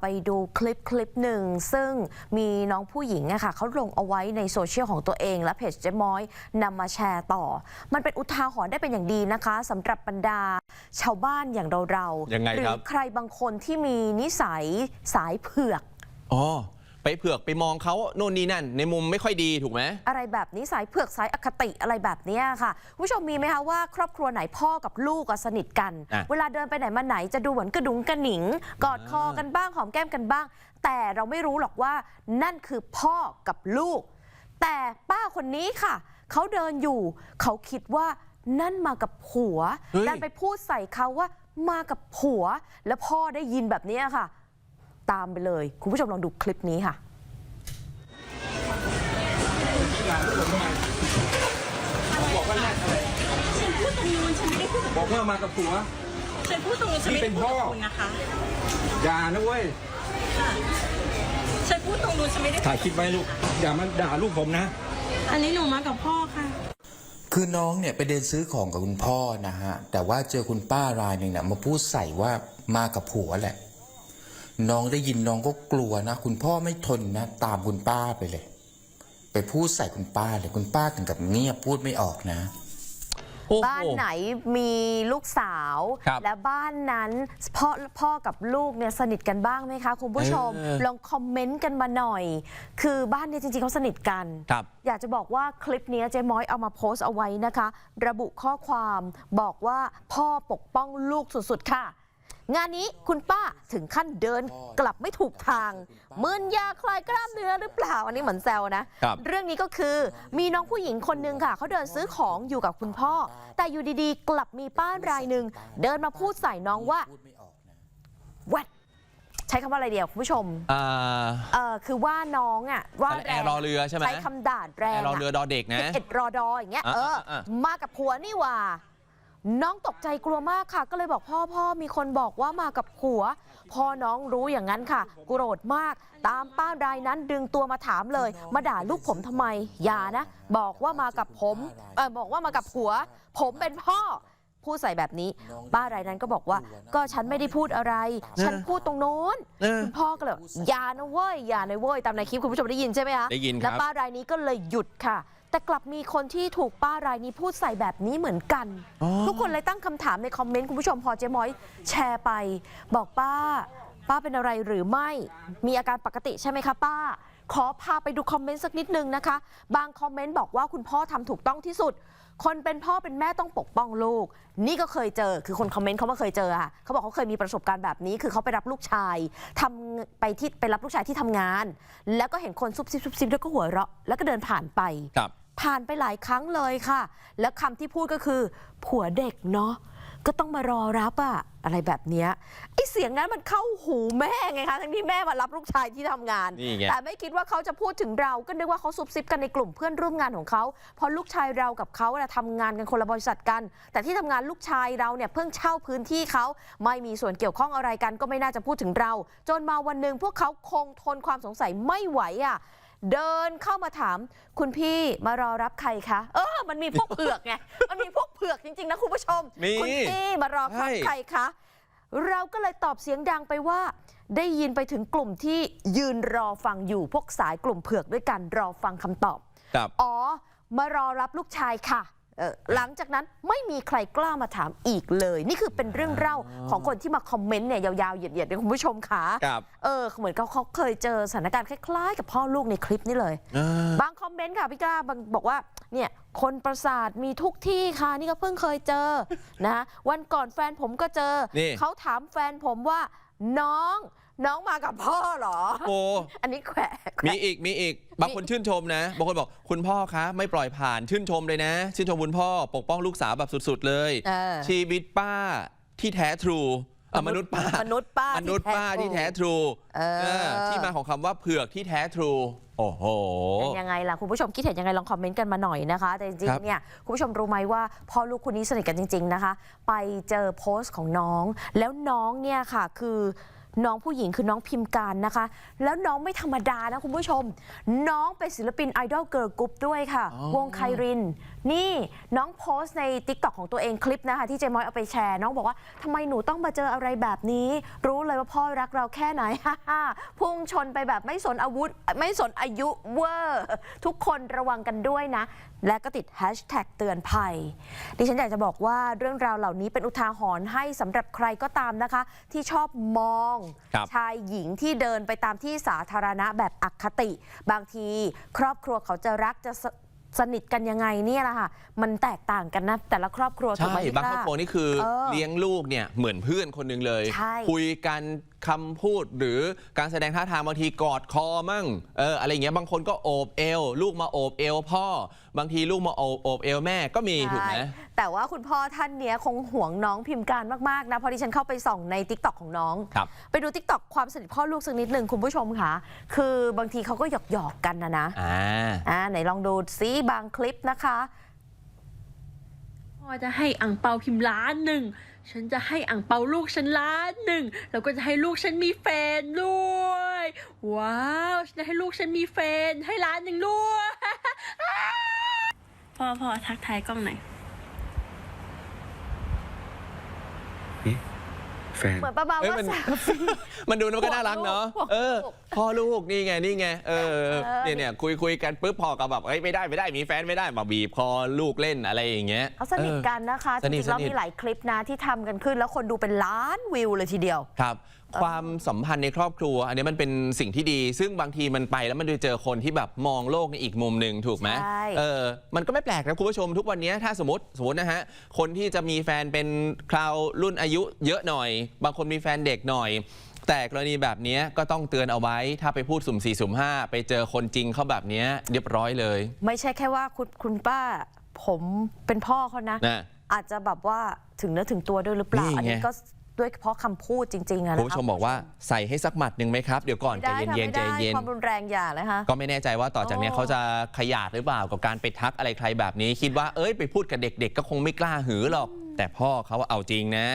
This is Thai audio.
ไปดูคลิปคลิปหนึ่ง ซึ่งมีน้องผู้หญิงอะค่ะเขาลงเอาไว้ในโซเชียลของตัวเอง และเพจเจ๊ม้อยนำมาแชร์ต่อ มันเป็นอุทาหรณ์ได้เป็นอย่างดีนะคะสำหรับบรรดาชาวบ้านอย่างเราเราๆยังไงหรืครัอบใครบางคนที่มีนิสัยสายเผือกอ๋อ ไปเผือกไปมองเขาโน่นนี่นั่น ในมุมไม่ค่อยดีถูกไหม อะไรแบบนี้สายเผือกสายอคติอะไรแบบเนี้ยค่ะคุณผู้ชมมีไหมคะว่าครอบครัวไหนพ่อกับลูกอะสนิทกัน อะ เวลาเดินไปไหนมาไหนจะดูเหมือนกระดุงกระหนิง กอดคอกันบ้างหอมแก้มกันบ้าง แต่เราไม่รู้หรอกว่านั่นคือพ่อกับลูก แต่ป้าคนนี้ค่ะ เขาเดินอยู่ เขาคิดว่านั่นมากับผัวเฮ้ย ดันไปพูดใส่เขาว่ามากับผัว แล้วพ่อได้ยินแบบเนี้ยค่ะ ตามไปเลย คุณผู้ชมลองดูคลิปนี้ค่ะฉันพูดตรงนู้นฉันไม่ได้พูดกับบอกว่ามากับผัวฉันพูดตรงนู้นฉันไม่ได้พูดกับคุณนะคะอย่านะเว้ยฉันพูดตรงนู้นฉันไม่ได้ถ่ายคลิปไว้ลูกอย่ามาด่าลูกผมนะ อันนี้หนูมากับพ่อค่ะคือน้องเนี่ยไปเดินซื้อของกับคุณพ่อนะฮะ แต่ว่าเจอคุณป้ารายหนึ่งเนี่ยมาพูดใส่ว่ามากับผัวแหละ น้องได้ยินน้องก็กลัวนะ คุณพ่อไม่ทนนะ ตามคุณป้าไปเลย ไปพูดใส่คุณป้าเลยคุณป้าถึงกับเงียบพูดไม่ออกนะ โอ้โห บ้านไหนมีลูกสาว ครับและบ้านนั้นพ่อพ่อกับลูกเนี่ยสนิทกันบ้างไหมคะคุณผู้ชม เออลองคอมเมนต์กันมาหน่อย คือบ้านเนี้จริงๆเขาสนิทกัน ครับ อยากจะบอกว่าคลิปนี้เจ๊ม้อยเอามาโพสต์เอาไว้นะคะ ระบุข้อความบอกว่าพ่อปกป้องลูกสุดๆค่ะ งานนี้คุณป้าถึงขั้นเดินกลับไม่ถูกทางมึนยาคลายกล้ามเนื้อหรือเปล่า อันนี้เหมือนแซวนะครับเรื่องนี้ก็คือมีน้องผู้หญิงคนหนึ่งค่ะเขาเดินซื้อของอยู่กับคุณพ่อ แต่อยู่ดีๆ กลับมีป้ารายหนึ่งเดินมาพูดใส่น้องว่าพูดไม่ออกนะแวดใช้คำว่าอะไรเดียวคุณผู้ชมอ่าเออคือว่าน้องอะว่าอะไรแอร์รอเรือใช่ไหมใช้คำด่าแรแองร์รอเรือดอเด็กนะเอ็ดรอดออย่างเงี้ยอะเอออะอะมากับผัวนี่หว่า น้องตกใจกลัวมากค่ะ ก็เลยบอกพ่อพ่อมีคนบอกว่ามากับผัวพ่อน้องรู้อย่างนั้นค่ะ โกรธมาก ตามป้ารายนั้นดึงตัวมาถามเลย มาด่าลูกผมทำไม อย่านะ บอกว่ามากับผมเออบอกว่ามากับผัว ผมเป็นพ่อพูดใส่แบบนี้ ป้ารายนั้นก็บอกว่า ก็ฉันไม่ได้พูดอะไร ฉันพูดตรงโน้นเออคุณพ่อก็เลยบอกอย่านะเว้ยอย่านะเว้ยตามในคลิปคุณผู้ชมได้ยินใช่ไหมคะได้ยินครับแล้วป้ารายนี้ก็เลยหยุดค่ะ แต่กลับมีคนที่ถูกป้ารายนี้พูดใส่แบบนี้เหมือนกันอ๋อทุกคนเลยตั้งคำถามในคอมเมนต์คุณผู้ชมพอเจ๊ม้อยแชร์ไป บอกป้า ป้าเป็นอะไรหรือไม่มีอาการปกติใช่ไหมคะป้า ขอพาไปดูคอมเมนต์สักนิดนึงนะคะ บางคอมเมนต์บอกว่าคุณพ่อทำถูกต้องที่สุด คนเป็นพ่อเป็นแม่ต้องปกป้องลูก นี่ก็เคยเจอคือคนคอมเมนต์เขามาเคยเจอค่ะเขาบอกเขาเคยมีประสบการณ์แบบนี้ คือเขาไปรับลูกชายทำไปที่ไปรับลูกชายที่ทำงาน แล้วก็เห็นคนซุบซิบซุบซิบแล้วก็หัวเราะแล้วก็เดินผ่านไปครับ ผ่านไปหลายครั้งเลยค่ะ แล้วคำที่พูดก็คือ ผัวเด็กเนาะก็ต้องมารอรับอะอะไรแบบเนี้ยไอเสียงนั้นมันเข้าหูแม่ไงคะทั้งที่แม่มารับลูกชายที่ทำงาน นี่ไง แต่ไม่คิดว่าเขาจะพูดถึงเราก็นึกว่าเขาซุบซิบกันในกลุ่มเพื่อนร่วมงานของเขาเพอลูกชายเรากับเขาน่ะทำงานกันคนละบริษัทกัน แต่ที่ทำงานลูกชายเราเนี่ยเพิ่งเช่าพื้นที่เขาไม่มีส่วนเกี่ยวข้องอะไรกันก็ไม่น่าจะพูดถึงเรา จนมาวันหนึ่งพวกเขาคงทนความสงสัยไม่ไหวอะ เดินเข้ามาถาม คุณพี่มารอรับใครคะ เออ มันมีพวกเผือกไง มันมีพวกเผือกจริง ๆ นะคุณผู้ชม มีคุณพี่มารอรับใช่ใครคะ เราก็เลยตอบเสียงดังไปว่า ได้ยินไปถึงกลุ่มที่ยืนรอฟังอยู่พวกสายกลุ่มเผือกด้วยกันรอฟังคำตอบครับอ๋อ มารอรับลูกชายค่ะเออ หลังจากนั้นไม่มีใครกล้ามาถามอีกเลย นี่คือเป็นเรื่องเล่าของคนที่มาคอมเมนต์เนี่ยยาวๆเหยียดๆเลยคุณผู้ชมค่ะครับเออเหมือนเขาเขาเคยเจอสถานการณ์คล้ายๆ กับพ่อลูกในคลิปนี้เลยอ่าบางคอมเมนต์ค่ะพี่ก้าบางบอกว่าเนี่ยคนประสาทมีทุกที่ค่ะนี่ก็เพิ่งเคยเจอนะวันก่อนแฟนผมก็เจอนี่เขาถามแฟนผมว่าน้อง น้องมากับพ่อเหรอ โอ้ อันนี้แขวะแขวะ มีอีกมีอีก บางคนชื่นชมนะ บางคนบอกคุณพ่อคะไม่ปล่อยผ่านชื่นชมเลยนะ ชื่นชมคุณพ่อ ปกป้องลูกสาวแบบสุดๆ เลย เออชีวิตป้าที่แท้ทรูอะมนุษย์ป้ามนุษย์ป้ามนุษย์ป้าที่แท้ทรูเออที่มาของคำว่าเผือกที่แท้ทรู โอ้โห เป็นยังไงล่ะ คุณผู้ชมคิดเห็นยังไงลองคอมเมนต์กันมาหน่อยนะคะ แต่จริงครับ ๆเนี่ยคุณผู้ชมรู้ไหมว่าพ่อลูกคู่นี้สนิทกันจริง ๆนะคะ ไปเจอโพสต์ของน้อง แล้วน้องเนี่ยค่ะคือ น้องผู้หญิงคือน้องพิมพ์การนะคะ แล้วน้องไม่ธรรมดานะคุณผู้ชม น้องเป็นศิลปินไอดอลเกิร์ลกรุ๊ปด้วยค่ะอ๋อวงไครินนี่น้องโพสต์ใน t ิ k t o k ของตัวเองคลิปนะคะที่เจมอยเอาไปแชร์ น้องบอกว่าทำไมหนูต้องมาเจออะไรแบบนี้ รู้เลยว่าพ่อรักเราแค่ไหน พุ่งชนไปแบบไม่สนอาวุธ ไม่สนอายุเวอร์ทุกคนระวังกันด้วยนะ และก็ติดแฮชแท็กเตือนภัย ดิฉันอยากจะบอกว่าเรื่องราวเหล่านี้เป็นอุทาหรณ์ให้สำหรับใครก็ตามนะคะ ที่ชอบมองครับชายหญิงที่เดินไปตามที่สาธารณะแบบอคติ บางที ครอบครัวเขาจะรักจะ สสนิทกันยังไงเนี่ยแหละค่ะ มันแตกต่างกันนะ แต่ละครอบครัวถูกใช่ไหมพี่บางครอบครัวกล้นี่คือเออ เลี้ยงลูกเนี่ยเหมือนเพื่อนคนหนึ่งเลย ใช่ คุยกันคำพูดหรือการแสดงท่าทางบางทีกอดคอมั่งเอออะไรอย่างเงี้ยบางคนก็โอบเอว ลูกมาโอบเอวพ่อบางทีลูกมาโอบโอบเอวแม่ก็มีถูกไหม ใช่ แต่ว่าคุณพ่อท่านเนี้ยคงห่วงน้องพิมพ์การมากๆนะเพราะดิฉันเข้าไปส่องใน t ิ k t o k ของน้อง ครับ ไปดู t ิ k t o k ความสนิทพ่อลูกสักนิดหนึ่งคุณผู้ชมค่ะ คือบางทีเขาก็หยอกหยอกๆกันนะนะอ่า อ่าไหนลองดูซิบางคลิปนะคะ พ่อจะให้อ่งเปาพิมพ์ล้านหนึ่ง ฉันจะให้อ่งเปาลูกฉันล้านหนึ่ง แล้วก็จะให้ลูกฉันมีแฟนด้วย ว้าว ฉันจะให้ลูกฉันมีแฟน ให้ล้านหนึ่งด้วย พ่อพ่อทักทายกล้องหน่อย แฟน เหมือนประมาณเอ้ยว่ามันแซวฟี่มันดูแล้วมันก็น่ารักเนาะห่วงลูกเออ พ่อลูกนี่ไงนี่ไงเออเออ เนี่ยเนี่ยคุยคุยกันปุ๊บพอกับแบบเอ้ยไม่ได้ไม่ได้มีแฟนไม่ได้มาบีบคอลูกเล่นอะไรอย่างเงี้ย เขาสนิทออกันนะคะสจนิทริงๆแล้วสนิท มีหลายคลิปนะที่ทำกันขึ้น แล้วคนดูเป็นล้านวิวเลยทีเดียว ครับ ความสัมพันธ์ในครอบครัว อันนี้มันเป็นสิ่งที่ดี ซึ่งบางทีมันไปแล้วมันไปเจอคนที่แบบมองโลกในอีกมุมหนึ่งถูกไหมใช่เออมันก็ไม่แปลกนะคุณผู้ชมทุกวันนี้ถ้าสมมติสมมตินะฮะคนที่จะมีแฟนเป็นคราวรุ่นอายุเยอะหน่อย บางคนมีแฟนเด็กหน่อย แต่กรณีแบบนี้ก็ต้องเตือนเอาไว้ ถ้าไปพูดสุ่มสี่สุ่มห้าไปเจอคนจริงเขาแบบนี้เรียบร้อยเลย ไม่ใช่แค่ว่าคุณคุณป้า ผมเป็นพ่อเขานะ นะ อาจจะแบบว่าถึงเนื้อถึงตัวด้วยหรือเปล่า นี่ไง อันนี้ก็ ด้วยเพราะคำพูดจริงๆอะคุณนะผู้คะชมบอกว่าใส่ให้สักหมัดหนึ่งไหมครับเดี๋ยวก่อนไม่ใจได้ค่ะเย็นไม่ๆใจได้เย็น ความรุนแรงอย่าเลยค่ะ ก็ไม่แน่ใจว่าต่อจากเนี้ยโอ้เขาจะขยาดหรือเปล่ากับการไปทักอะไรใครแบบนี้ คิดว่าเอ้ยไปพูดกับเด็กๆ ก็คงไม่กล้าหือหรอก แต่พ่อเขาเอาจริงนะ